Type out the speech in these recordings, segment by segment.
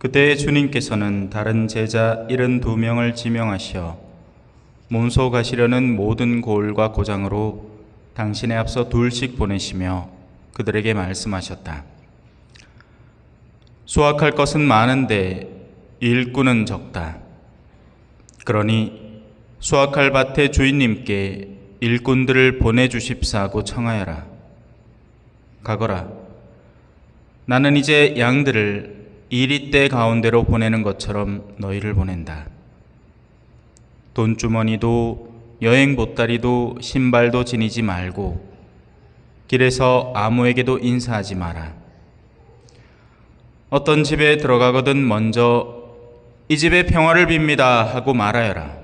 그때 주님께서는 다른 제자 72명을 지명하시어 몬소 가시려는 모든 고을과 고장으로 당신의 앞서 둘씩 보내시며 그들에게 말씀하셨다. 수확할 것은 많은데 일꾼은 적다. 그러니 수확할 밭의 주인님께 일꾼들을 보내주십사고 청하여라. 가거라. 나는 이제 양들을 이리 때 가운데로 보내는 것처럼 너희를 보낸다. 돈주머니도 여행 보따리도 신발도 지니지 말고 길에서 아무에게도 인사하지 마라. 어떤 집에 들어가거든 먼저 이 집의 평화를 빕니다 하고 말하여라.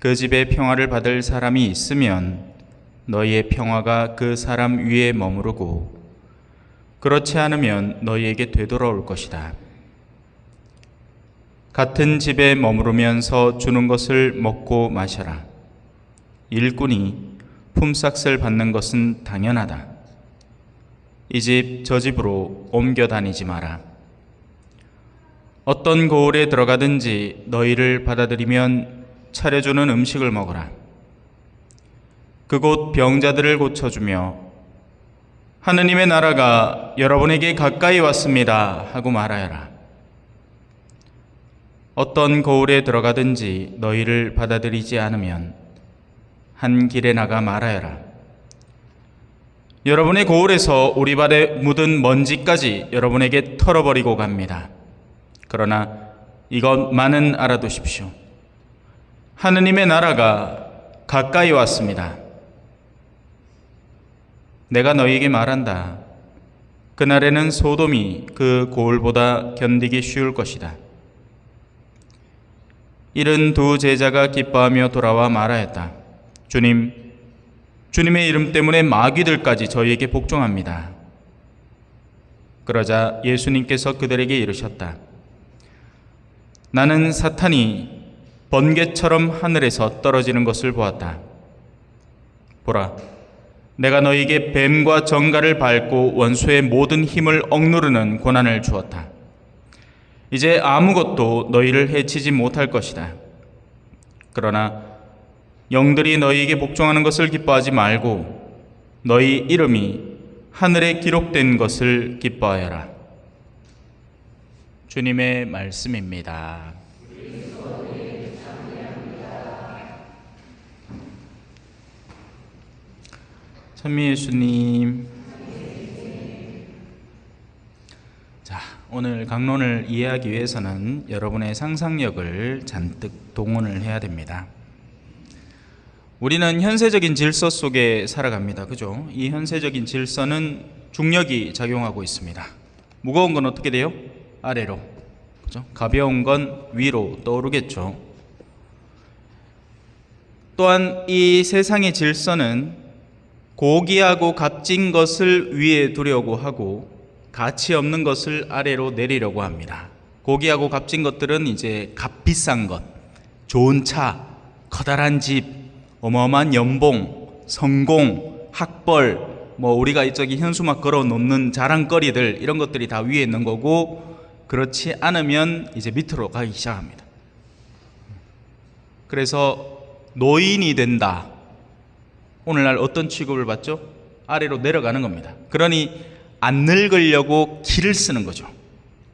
그 집에 평화를 받을 사람이 있으면 너희의 평화가 그 사람 위에 머무르고 그렇지 않으면 너희에게 되돌아올 것이다. 같은 집에 머무르면서 주는 것을 먹고 마셔라. 일꾼이 품삯을 받는 것은 당연하다. 이 집 저 집으로 옮겨 다니지 마라. 어떤 고을에 들어가든지 너희를 받아들이면 차려주는 음식을 먹어라. 그곳 병자들을 고쳐주며 하느님의 나라가 여러분에게 가까이 왔습니다 하고 말하여라. 어떤 거울에 들어가든지 너희를 받아들이지 않으면 한 길에 나가 말하여라. 여러분의 거울에서 오리발에 묻은 먼지까지 여러분에게 털어버리고 갑니다. 그러나 이것만은 알아두십시오. 하느님의 나라가 가까이 왔습니다. 내가 너희에게 말한다. 그날에는 소돔이 그 고을보다 견디기 쉬울 것이다. 이른 두 제자가 기뻐하며 돌아와 말하였다. 주님, 주님의 이름 때문에 마귀들까지 저희에게 복종합니다. 그러자 예수님께서 그들에게 이르셨다. 나는 사탄이 번개처럼 하늘에서 떨어지는 것을 보았다. 보라, 내가 너희에게 뱀과 정갈을 밟고 원수의 모든 힘을 억누르는 고난을 주었다. 이제 아무것도 너희를 해치지 못할 것이다. 그러나 영들이 너희에게 복종하는 것을 기뻐하지 말고 너희 이름이 하늘에 기록된 것을 기뻐하여라. 주님의 말씀입니다. 찬미 예수님. 자, 오늘 강론을 이해하기 위해서는 여러분의 상상력을 잔뜩 동원을 해야 됩니다. 우리는 현세적인 질서 속에 살아갑니다. 그죠? 이 현세적인 질서는 중력이 작용하고 있습니다. 무거운 건 어떻게 돼요? 아래로. 그죠? 가벼운 건 위로 떠오르겠죠. 또한 이 세상의 질서는 고귀하고 값진 것을 위에 두려고 하고 가치 없는 것을 아래로 내리려고 합니다. 고귀하고 값진 것들은 이제 값비싼 것, 좋은 차, 커다란 집, 어마어마한 연봉, 성공, 학벌, 뭐 우리가 저기 현수막 걸어 놓는 자랑거리들 이런 것들이 다 위에 있는 거고 그렇지 않으면 이제 밑으로 가기 시작합니다. 그래서 노인이 된다. 오늘날 어떤 취급을 받죠? 아래로 내려가는 겁니다. 그러니 안 늙으려고 기를 쓰는 거죠.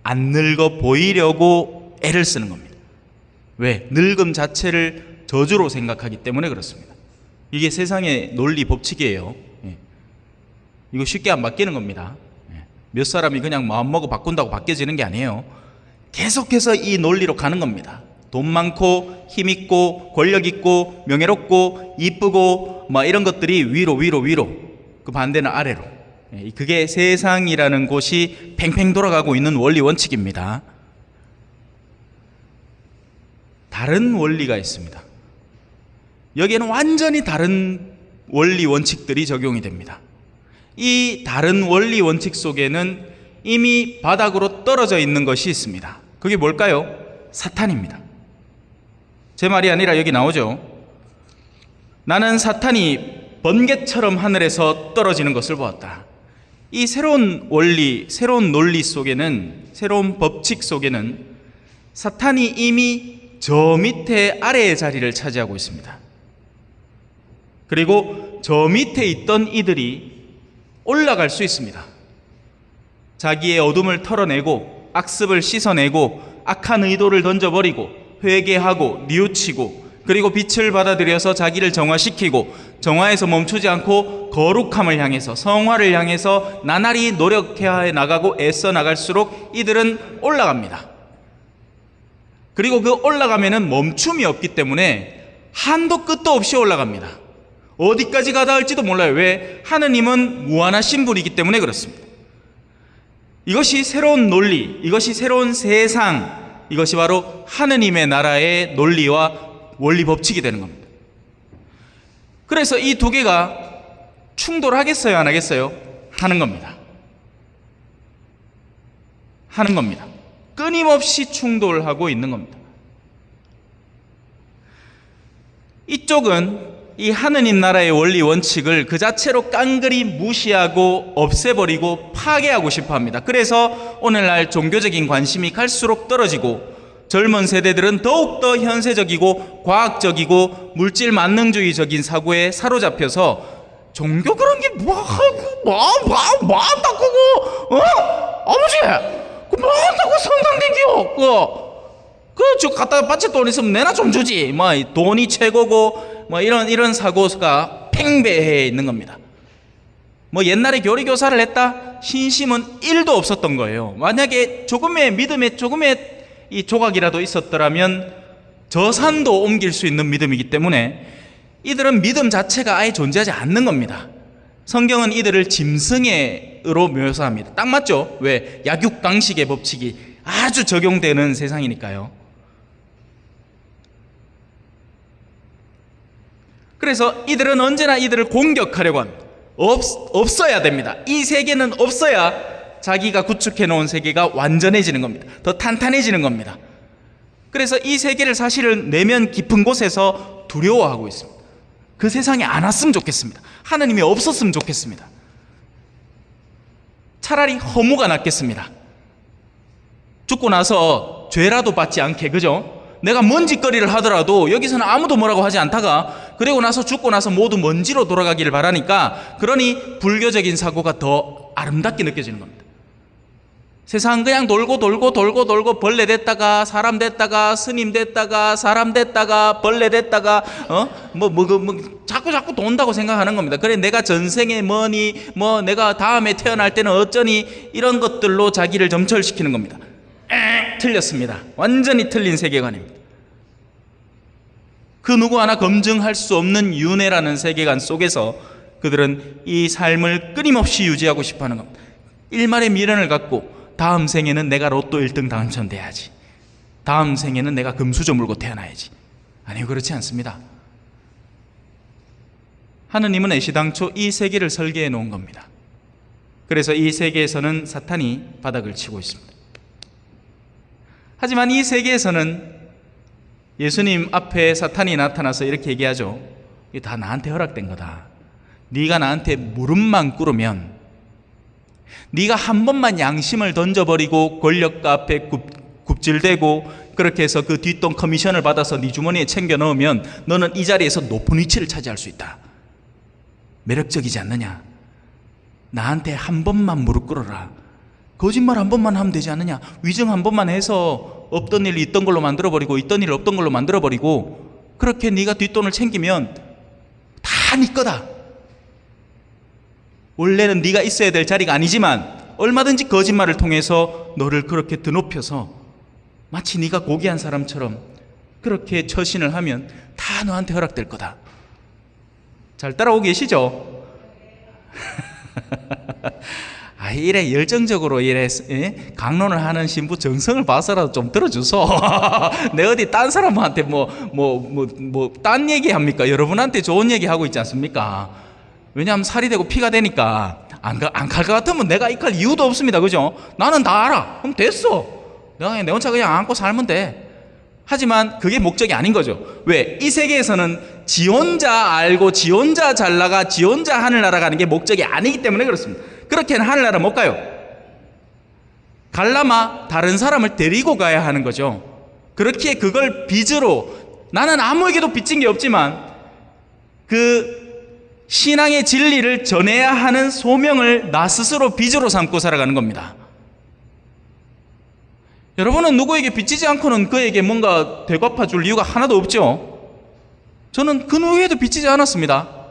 안 늙어 보이려고 애를 쓰는 겁니다. 왜? 늙음 자체를 저주로 생각하기 때문에 그렇습니다. 이게 세상의 논리 법칙이에요. 예. 이거 쉽게 안 바뀌는 겁니다. 예. 몇 사람이 그냥 마음먹어 바꾼다고 바뀌어지는 게 아니에요. 계속해서 이 논리로 가는 겁니다. 돈 많고 힘 있고 권력 있고 명예롭고 이쁘고 뭐 이런 것들이 위로 위로 위로 그 반대는 아래로 예, 그게 세상이라는 곳이 팽팽 돌아가고 있는 원리 원칙입니다. 다른 원리가 있습니다. 여기에는 완전히 다른 원리 원칙들이 적용이 됩니다. 이 다른 원리 원칙 속에는 이미 바닥으로 떨어져 있는 것이 있습니다. 그게 뭘까요? 사탄입니다. 제 말이 아니라 여기 나오죠. 나는 사탄이 번개처럼 하늘에서 떨어지는 것을 보았다. 이 새로운 원리, 새로운 논리 속에는 새로운 법칙 속에는 사탄이 이미 저 밑에 아래의 자리를 차지하고 있습니다. 그리고 저 밑에 있던 이들이 올라갈 수 있습니다. 자기의 어둠을 털어내고 악습을 씻어내고 악한 의도를 던져버리고 회개하고 뉘우치고 그리고 빛을 받아들여서 자기를 정화시키고 정화에서 멈추지 않고 거룩함을 향해서 성화를 향해서 나날이 노력해 나가고 애써 나갈수록 이들은 올라갑니다. 그리고 그 올라가면은 멈춤이 없기 때문에 한도 끝도 없이 올라갑니다. 어디까지 가다 할지도 몰라요. 왜? 하느님은 무한하신 분이기 때문에 그렇습니다. 이것이 새로운 논리, 이것이 새로운 세상, 이것이 바로 하느님의 나라의 논리와 원리 법칙이 되는 겁니다. 그래서 이 두 개가 충돌하겠어요, 안 하겠어요? 하는 겁니다. 하는 겁니다. 끊임없이 충돌하고 있는 겁니다. 이쪽은 이 하느님 나라의 원리 원칙을 그 자체로 깡그리 무시하고 없애버리고 파괴하고 싶어 합니다. 그래서 오늘날 종교적인 관심이 갈수록 떨어지고 젊은 세대들은 더욱더 현세적이고 과학적이고 물질 만능주의적인 사고에 사로잡혀서 종교 그런 게 뭐하고 뭐뭐 뭐 한다고 그 어? 아버지 그 뭐 한다고 성당 댕겨 그 그저 갖다 바칠 돈 있으면 내나 좀 주지 뭐 돈이 최고고 뭐 이런 이런 사고가 팽배해 있는 겁니다. 뭐 옛날에 교리 교사를 했다 신심은 1도 없었던 거예요. 만약에 조금의 믿음에 조금의 이 조각이라도 있었더라면 저 산도 옮길 수 있는 믿음이기 때문에 이들은 믿음 자체가 아예 존재하지 않는 겁니다. 성경은 이들을 짐승의로 묘사합니다. 딱 맞죠? 왜? 약육강식의 법칙이 아주 적용되는 세상이니까요. 그래서 이들은 언제나 이들을 공격하려고 합니다. 없, 없어야 됩니다. 이 세계는 없어야 자기가 구축해 놓은 세계가 완전해지는 겁니다. 더 탄탄해지는 겁니다. 그래서 이 세계를 사실은 내면 깊은 곳에서 두려워하고 있습니다. 그 세상에 안 왔으면 좋겠습니다. 하나님이 없었으면 좋겠습니다. 차라리 허무가 낫겠습니다. 죽고 나서 죄라도 받지 않게, 그죠? 내가 먼지거리를 하더라도 여기서는 아무도 뭐라고 하지 않다가 그리고 나서 죽고 나서 모두 먼지로 돌아가기를 바라니까 그러니 불교적인 사고가 더 아름답게 느껴지는 겁니다. 세상 그냥 돌고 돌고 돌고 돌고 벌레 됐다가 사람 됐다가 스님 됐다가 사람 됐다가 벌레 됐다가 어뭐 뭐그 뭐, 자꾸 자꾸 돈다고 생각하는 겁니다. 그래 내가 전생에 뭐니 뭐 내가 다음에 태어날 때는 어쩌니 이런 것들로 자기를 점철시키는 겁니다. 에 틀렸습니다. 완전히 틀린 세계관입니다. 그 누구 하나 검증할 수 없는 윤회라는 세계관 속에서 그들은 이 삶을 끊임없이 유지하고 싶어 하는 겁니다. 일말의 미련을 갖고 다음 생에는 내가 로또 1등 당첨돼야지. 다음 생에는 내가 금수저 물고 태어나야지. 아니요, 그렇지 않습니다. 하느님은 애시당초 이 세계를 설계해 놓은 겁니다. 그래서 이 세계에서는 사탄이 바닥을 치고 있습니다. 하지만 이 세계에서는 예수님 앞에 사탄이 나타나서 이렇게 얘기하죠. 이게 다 나한테 허락된 거다. 네가 나한테 무릎만 꿇으면 네가 한 번만 양심을 던져버리고 권력가 앞에 굽, 굽질대고 그렇게 해서 그 뒷돈 커미션을 받아서 네 주머니에 챙겨 넣으면 너는 이 자리에서 높은 위치를 차지할 수 있다. 매력적이지 않느냐? 나한테 한 번만 무릎 꿇어라. 거짓말 한 번만 하면 되지 않느냐? 위증 한 번만 해서 없던 일 있던 걸로 만들어 버리고 있던 일 없던 걸로 만들어 버리고 그렇게 네가 뒷돈을 챙기면 다 네 거다. 원래는 네가 있어야 될 자리가 아니지만 얼마든지 거짓말을 통해서 너를 그렇게 드높여서 마치 네가 고귀한 사람처럼 그렇게 처신을 하면 다 너한테 허락될 거다. 잘 따라오고 계시죠? 아, 이래 열정적으로 이래 예? 강론을 하는 신부 정성을 봐서라도 좀 들어주소. 내 어디 딴 사람한테 뭐 뭐 뭐 뭐 딴 얘기 합니까? 여러분한테 좋은 얘기 하고 있지 않습니까? 왜냐하면 살이 되고 피가 되니까 안갈 것 같으면 내가 이갈 이유도 없습니다. 그죠? 나는 다 알아. 그럼 됐어. 내가 내 혼자 그냥 안고 살면 돼. 하지만 그게 목적이 아닌 거죠. 왜? 이 세계에서는 지 혼자 알고 지 혼자 잘 나가 지 혼자 하늘 날아가는 게 목적이 아니기 때문에 그렇습니다. 그렇게는 하늘나라 못 가요. 갈라마 다른 사람을 데리고 가야 하는 거죠. 그렇게 그걸 빚으로 나는 아무에게도 빚진 게 없지만 그 신앙의 진리를 전해야 하는 소명을 나 스스로 빚으로 삼고 살아가는 겁니다. 여러분은 누구에게 빚지지 않고는 그에게 뭔가 되갚아 줄 이유가 하나도 없죠. 저는 그 누구에도 빚지지 않았습니다.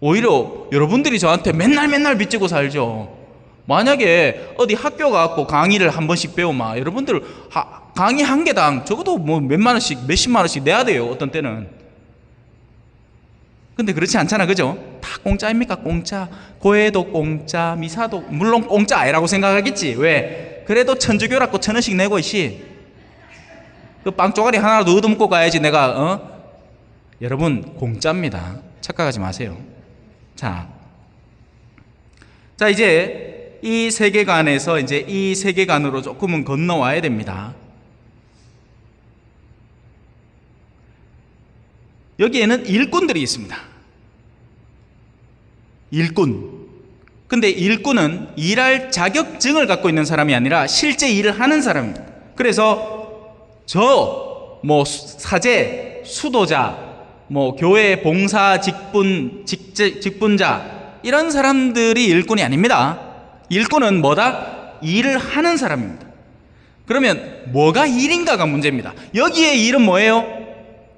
오히려 여러분들이 저한테 맨날 맨날 빚지고 살죠. 만약에 어디 학교 가고 강의를 한 번씩 배우면 여러분들 하- 강의 한 개당 적어도 뭐 몇만 원씩 몇십만 원씩 내야 돼요. 어떤 때는. 근데 그렇지 않잖아. 그죠? 다 공짜입니까? 공짜. 고해도 공짜, 미사도 물론 공짜 아니라고 생각하겠지. 왜? 그래도 천주교라고 천 원씩 내고 이씨. 그 빵 쪼가리 하나라도 얻어먹고 가야지 내가 어? 여러분 공짜입니다. 착각하지 마세요. 자. 자, 이제 이 세계관에서 이제 이 세계관으로 조금은 건너와야 됩니다. 여기에는 일꾼들이 있습니다. 일꾼. 근데 일꾼은 일할 자격증을 갖고 있는 사람이 아니라 실제 일을 하는 사람입니다. 그래서 저 뭐 사제, 수도자, 뭐 교회 봉사 직분 직제, 직분자 이런 사람들이 일꾼이 아닙니다. 일꾼은 뭐다? 일을 하는 사람입니다. 그러면 뭐가 일인가가 문제입니다. 여기에 일은 뭐예요?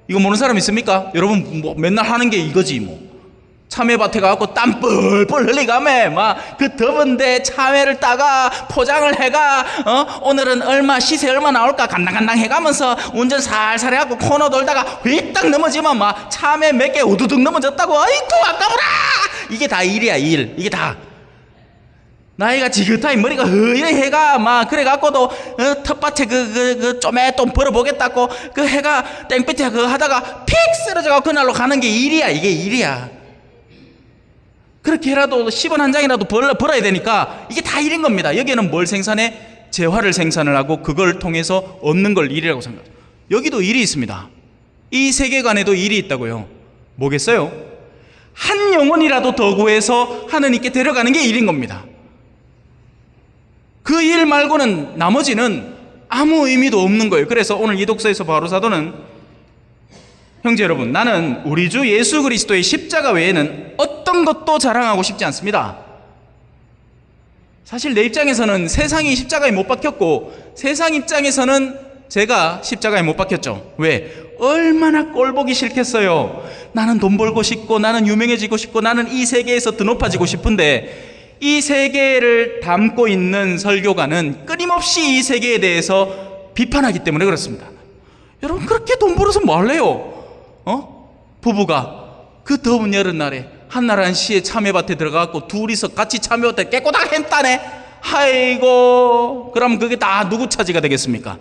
이거 모르는 사람 있습니까? 여러분 뭐 맨날 하는 게 이거지 뭐. 참외밭에 가갖고 땀 뻘뻘 흘리가매. 막그 더운데 참외를 따가 포장을 해가 어? 오늘은 얼마 시세 얼마 나올까 간당간당 해가면서 운전 살살 해갖고 코너 돌다가 휘딱 넘어지면 막 참외 몇 개 우두둑 넘어졌다고. 아이고 아까워라! 이게 다 일이야 일. 이게 다. 나이가 지긋하니 머리가 허여 해가. 막 그래 갖고도 어, 텃밭에 그 그 그 쪼매똥 벌어보겠다고 그 해가 땡볕에 그 하다가 픽 쓰러져가 그날로 가는 게 일이야. 이게 일이야 그렇게 해라도 10원 한 장이라도 벌, 벌어야 되니까 이게 다 일인 겁니다 여기는 뭘 생산해? 재화를 생산을 하고 그걸 통해서 얻는 걸 일이라고 생각해요 여기도 일이 있습니다 이 세계관에도 일이 있다고요 뭐겠어요? 한 영혼이라도 더 구해서 하느님께 데려가는 게 일인 겁니다 그 일 말고는 나머지는 아무 의미도 없는 거예요. 그래서 오늘 이 독서에서 바로 사도는 형제 여러분, 나는 우리 주 예수 그리스도의 십자가 외에는 어떤 것도 자랑하고 싶지 않습니다. 사실 내 입장에서는 세상이 십자가에 못 박혔고 세상 입장에서는 제가 십자가에 못 박혔죠. 왜? 얼마나 꼴보기 싫겠어요. 나는 돈 벌고 싶고 나는 유명해지고 싶고 나는 이 세계에서 더 높아지고 싶은데 이 세계를 담고 있는 설교가는 끊임없이 이 세계에 대해서 비판하기 때문에 그렇습니다. 여러분 그렇게 돈 벌어서 뭐 할래요? 어? 부부가 그 더운 여름날에 한나라한 시에 참외밭에 들어가갖고 둘이서 같이 참외밭에 깨꼬닥 했다네. 아이고 그럼 그게 다 누구 차지가 되겠습니까?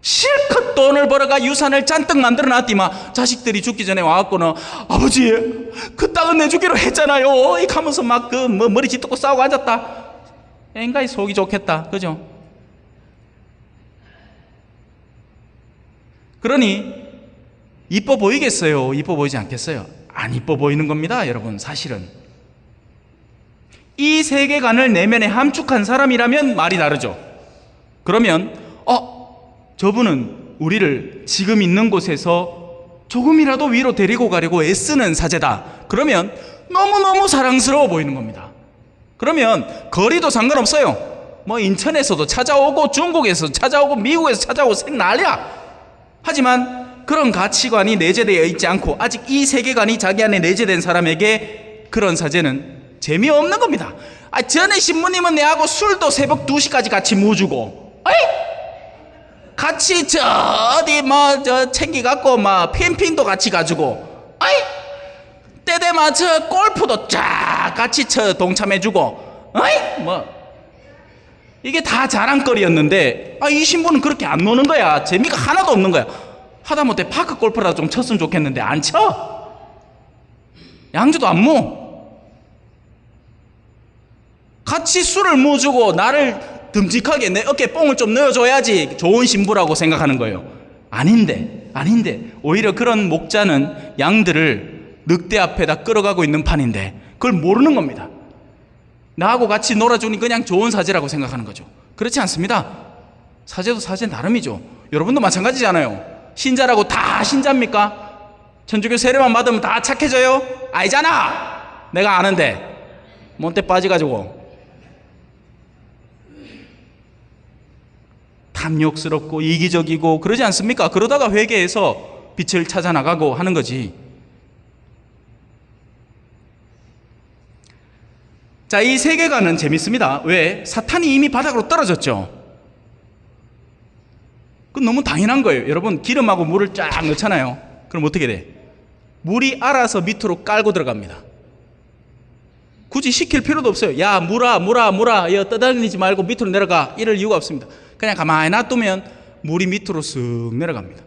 실컷 돈을 벌어가 유산을 잔뜩 만들어 놨디만 자식들이 죽기 전에 와갖고는 아버지 그 땅은 내주기로 했잖아요 이 하면서 막 그 뭐 머리 짓고 싸우고 앉았다 앵가이 속이 좋겠다 그죠 그러니 이뻐 보이겠어요 이뻐 보이지 않겠어요 안 이뻐 보이는 겁니다 여러분 사실은 이 세계관을 내면에 함축한 사람이라면 말이 다르죠 그러면 어 저분은 우리를 지금 있는 곳에서 조금이라도 위로 데리고 가려고 애쓰는 사제다. 그러면 너무너무 사랑스러워 보이는 겁니다. 그러면 거리도 상관없어요. 뭐 인천에서도 찾아오고 중국에서 찾아오고 미국에서 찾아오고 생 난리야. 하지만 그런 가치관이 내재되어 있지 않고 아직 이 세계관이 자기 안에 내재된 사람에게 그런 사제는 재미없는 겁니다. 아, 전에 신부님은 내하고 술도 새벽 2시까지 같이 모주고 어이? 같이 저 어디 뭐 저 챙기 갖고 막 핀핀도 같이 가지고 아이? 때되면 저 골프도 쫙 같이 쳐 동참해주고 아이? 뭐. 이게 다 자랑거리였는데 아 이 신부는 그렇게 안 노는 거야. 재미가 하나도 없는 거야 하다못해 파크 골프라도 좀 쳤으면 좋겠는데 안 쳐 양주도 안 모. 같이 술을 모주고 나를 듬직하게 내 어깨에 뽕을 좀 넣어줘야지 좋은 신부라고 생각하는 거예요. 아닌데, 아닌데. 오히려 그런 목자는 양들을 늑대 앞에다 끌어가고 있는 판인데 그걸 모르는 겁니다. 나하고 같이 놀아주니 그냥 좋은 사제라고 생각하는 거죠. 그렇지 않습니다. 사제도 사제 나름이죠. 여러분도 마찬가지잖아요. 신자라고 다 신자입니까? 천주교 세례만 받으면 다 착해져요? 아니잖아! 내가 아는데. 뭔때 빠져가지고. 탐욕스럽고 이기적이고 그러지 않습니까? 그러다가 회개해서 빛을 찾아 나가고 하는 거지. 자, 이 세계관은 재밌습니다. 왜? 사탄이 이미 바닥으로 떨어졌죠. 너무 당연한 거예요. 여러분, 기름하고 물을 쫙 넣잖아요. 그럼 어떻게 돼? 물이 알아서 밑으로 깔고 들어갑니다. 굳이 시킬 필요도 없어요. 야, 물아, 물아, 물아. 야, 떠다니지 말고 밑으로 내려가. 이럴 이유가 없습니다. 그냥 가만히 놔두면 물이 밑으로 쓱 내려갑니다.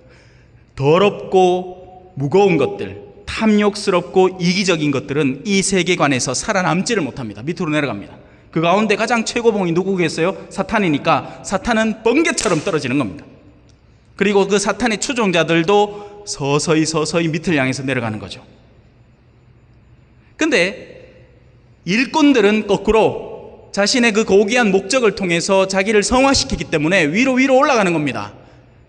더럽고 무거운 것들, 탐욕스럽고 이기적인 것들은 이 세계관에서 살아남지를 못합니다. 밑으로 내려갑니다. 그 가운데 가장 최고봉이 누구겠어요? 사탄이니까 사탄은 번개처럼 떨어지는 겁니다. 그리고 그 사탄의 추종자들도 서서히 서서히 밑을 향해서 내려가는 거죠. 근데 일꾼들은 거꾸로 자신의 그 고귀한 목적을 통해서 자기를 성화시키기 때문에 위로 위로 올라가는 겁니다.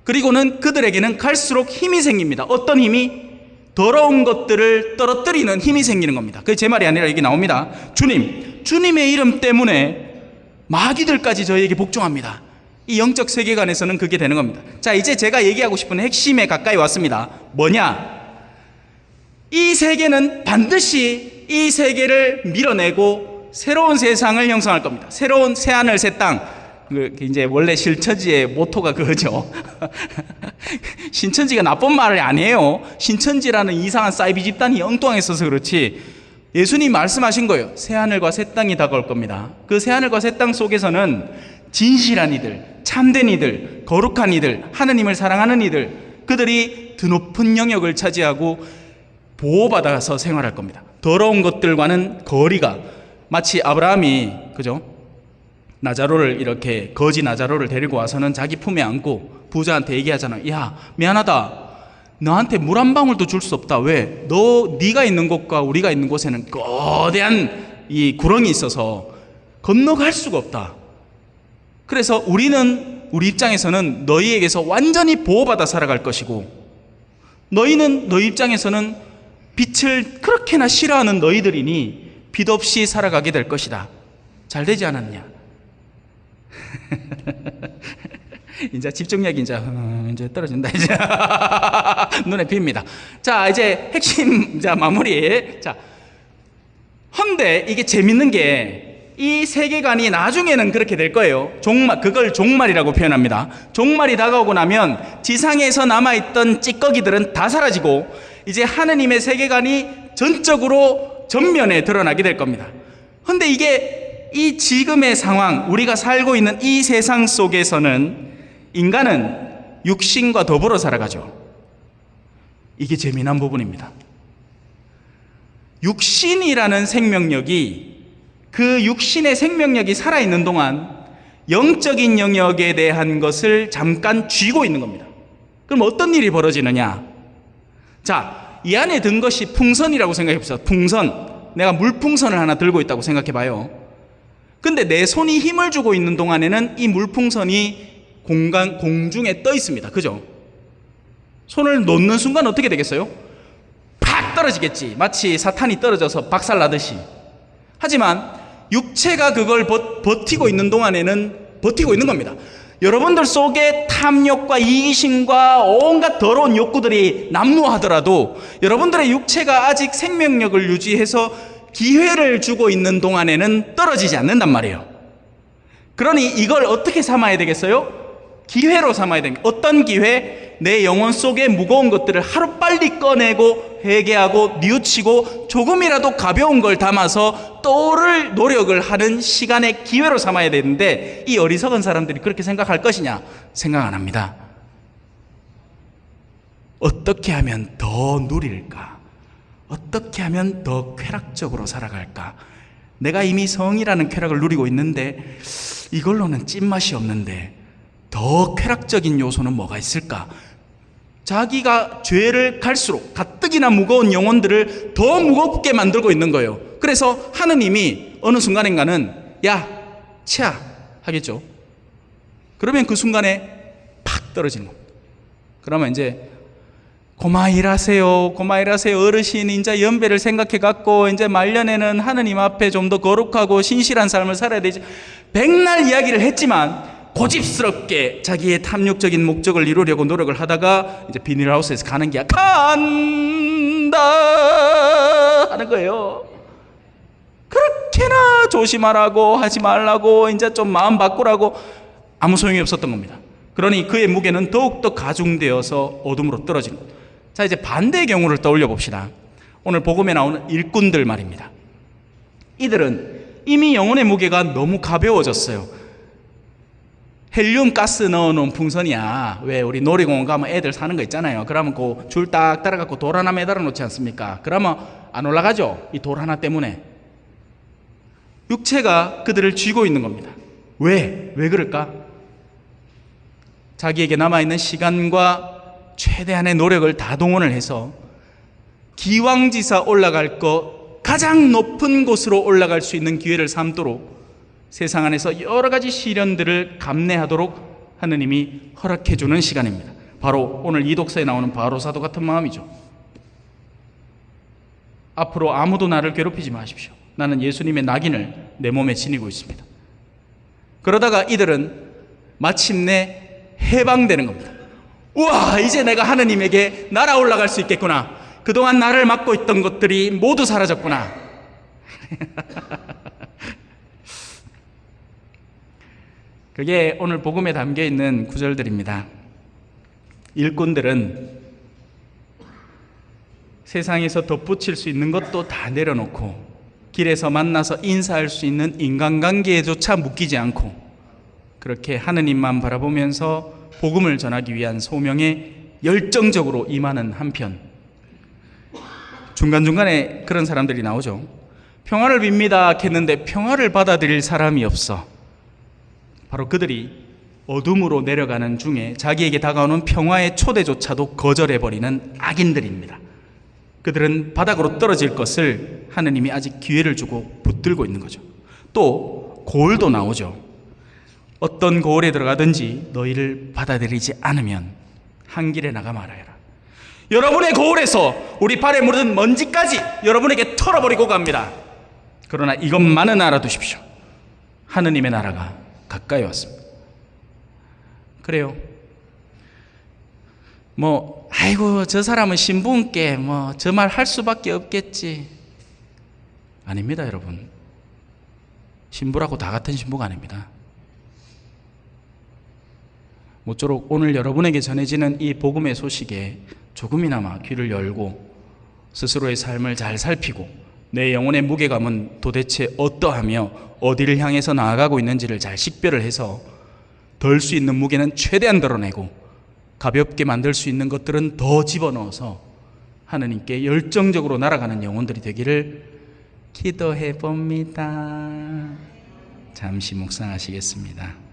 그리고는 그들에게는 갈수록 힘이 생깁니다. 어떤 힘이? 더러운 것들을 떨어뜨리는 힘이 생기는 겁니다. 그게 제 말이 아니라 여기 나옵니다. 주님, 주님의 이름 때문에 마귀들까지 저에게 복종합니다. 이 영적 세계관에서는 그게 되는 겁니다. 자, 이제 제가 얘기하고 싶은 핵심에 가까이 왔습니다. 뭐냐? 이 세계는 반드시 이 세계를 밀어내고 새로운 세상을 형성할 겁니다. 새로운 새하늘 새 땅. 그 이제 원래 실천지의 모토가 그거죠. 신천지가 나쁜 말이 아니에요. 신천지라는 이상한 사이비 집단이 엉뚱했어서 그렇지. 예수님 말씀하신 거예요. 새하늘과 새 땅이 다가올 겁니다. 그 새하늘과 새 땅 속에서는 진실한 이들, 참된 이들, 거룩한 이들, 하느님을 사랑하는 이들, 그들이 드높은 영역을 차지하고 보호받아서 생활할 겁니다. 더러운 것들과는 거리가 마치 아브라함이 그죠? 나자로를 이렇게 거지 나자로를 데리고 와서는 자기 품에 안고 부자한테 얘기하잖아. 야 미안하다. 너한테 물 한 방울도 줄 수 없다. 왜? 너 네가 있는 곳과 우리가 있는 곳에는 거대한 이 구렁이 있어서 건너갈 수가 없다. 그래서 우리는 우리 입장에서는 너희에게서 완전히 보호받아 살아갈 것이고 너희는 너희 입장에서는 빛을 그렇게나 싫어하는 너희들이니 빛 없이 살아가게 될 것이다. 잘 되지 않았냐? 이제 집중력이 이제 어, 이제 떨어진다 이제 눈에 빕니다. 자 이제 핵심 자 마무리 자 헌데 이게 재밌는 게 이 세계관이 나중에는 그렇게 될 거예요. 종말 그걸 종말이라고 표현합니다. 종말이 다가오고 나면 지상에서 남아 있던 찌꺼기들은 다 사라지고 이제 하느님의 세계관이 전적으로 전면에 드러나게 될 겁니다. 근데 이게 이 지금의 상황, 우리가 살고 있는 이 세상 속에서는 인간은 육신과 더불어 살아가죠. 이게 재미난 부분입니다. 육신이라는 생명력이 그 육신의 생명력이 살아있는 동안 영적인 영역에 대한 것을 잠깐 쥐고 있는 겁니다. 그럼 어떤 일이 벌어지느냐? 자, 이 안에 든 것이 풍선이라고 생각해 보세요. 풍선. 내가 물풍선을 하나 들고 있다고 생각해 봐요. 근데 내 손이 힘을 주고 있는 동안에는 이 물풍선이 공간, 공중에 떠 있습니다. 그죠? 손을 놓는 순간 어떻게 되겠어요? 팍 떨어지겠지. 마치 사탄이 떨어져서 박살 나듯이. 하지만 육체가 그걸 버, 버티고 있는 동안에는 버티고 있는 겁니다. 여러분들 속에 탐욕과 이기심과 온갖 더러운 욕구들이 난무하더라도 여러분들의 육체가 아직 생명력을 유지해서 기회를 주고 있는 동안에는 떨어지지 않는단 말이에요. 그러니 이걸 어떻게 삼아야 되겠어요? 기회로 삼아야 됩니다. 어떤 기회? 내 영혼 속에 무거운 것들을 하루빨리 꺼내고 회개하고 뉘우치고 조금이라도 가벼운 걸 담아서 떠오를 노력을 하는 시간의 기회로 삼아야 되는데 이 어리석은 사람들이 그렇게 생각할 것이냐? 생각 안 합니다. 어떻게 하면 더 누릴까? 어떻게 하면 더 쾌락적으로 살아갈까? 내가 이미 성이라는 쾌락을 누리고 있는데 이걸로는 찐맛이 없는데 더 쾌락적인 요소는 뭐가 있을까? 자기가 죄를 갈수록 가뜩이나 무거운 영혼들을 더 무겁게 만들고 있는 거예요. 그래서 하느님이 어느 순간인가는 야, 치아 하겠죠. 그러면 그 순간에 팍 떨어지는 겁니다. 그러면 이제 고마 일하세요. 고마 일하세요. 어르신 이제 연배를 생각해 갖고 이제 말년에는 하느님 앞에 좀 더 거룩하고 신실한 삶을 살아야 되지. 백날 이야기를 했지만 고집스럽게 자기의 탐욕적인 목적을 이루려고 노력을 하다가 이제 비닐하우스에서 가는 게 간다 하는 거예요. 그렇게나 조심하라고 하지 말라고 이제 좀 마음 바꾸라고 아무 소용이 없었던 겁니다. 그러니 그의 무게는 더욱더 가중되어서 어둠으로 떨어지는 겁니다. 자, 이제 반대의 경우를 떠올려 봅시다. 오늘 복음에 나오는 일꾼들 말입니다. 이들은 이미 영혼의 무게가 너무 가벼워졌어요. 헬륨 가스 넣어놓은 풍선이야. 왜 우리 놀이공원 가면 애들 사는 거 있잖아요. 그러면 그 줄 딱 따라갖고 돌 하나 매달아 놓지 않습니까? 그러면 안 올라가죠. 이 돌 하나 때문에. 육체가 그들을 쥐고 있는 겁니다. 왜? 왜 그럴까? 자기에게 남아있는 시간과 최대한의 노력을 다 동원을 해서 기왕지사 올라갈 것 가장 높은 곳으로 올라갈 수 있는 기회를 삼도록 세상 안에서 여러 가지 시련들을 감내하도록 하느님이 허락해 주는 시간입니다. 바로 오늘 이 독서에 나오는 바로 사도 같은 마음이죠. 앞으로 아무도 나를 괴롭히지 마십시오. 나는 예수님의 낙인을 내 몸에 지니고 있습니다. 그러다가 이들은 마침내 해방되는 겁니다. 우와, 이제 내가 하느님에게 날아 올라갈 수 있겠구나. 그동안 나를 막고 있던 것들이 모두 사라졌구나. 그게 오늘 복음에 담겨 있는 구절들입니다. 일꾼들은 세상에서 덧붙일 수 있는 것도 다 내려놓고 길에서 만나서 인사할 수 있는 인간관계에조차 묶이지 않고 그렇게 하느님만 바라보면서 복음을 전하기 위한 소명에 열정적으로 임하는 한편 중간중간에 그런 사람들이 나오죠. 평화를 빕니다 했는데 평화를 받아들일 사람이 없어. 바로 그들이 어둠으로 내려가는 중에 자기에게 다가오는 평화의 초대조차도 거절해버리는 악인들입니다. 그들은 바닥으로 떨어질 것을 하느님이 아직 기회를 주고 붙들고 있는 거죠. 또 고을도 나오죠. 어떤 고을에 들어가든지 너희를 받아들이지 않으면 한 길에 나가 말아라. 여러분의 고을에서 우리 발에 묻은 먼지까지 여러분에게 털어버리고 갑니다. 그러나 이것만은 알아두십시오. 하느님의 나라가 가까이 왔습니다. 그래요. 뭐, 아이고, 저 사람은 신부께 뭐, 저 말 할 수밖에 없겠지. 아닙니다, 여러분. 신부라고 다 같은 신부가 아닙니다. 모쪼록 오늘 여러분에게 전해지는 이 복음의 소식에 조금이나마 귀를 열고 스스로의 삶을 잘 살피고 내 영혼의 무게감은 도대체 어떠하며 어디를 향해서 나아가고 있는지를 잘 식별을 해서 덜 수 있는 무게는 최대한 덜어내고 가볍게 만들 수 있는 것들은 더 집어넣어서 하느님께 열정적으로 날아가는 영혼들이 되기를 기도해 봅니다. 잠시 묵상하시겠습니다.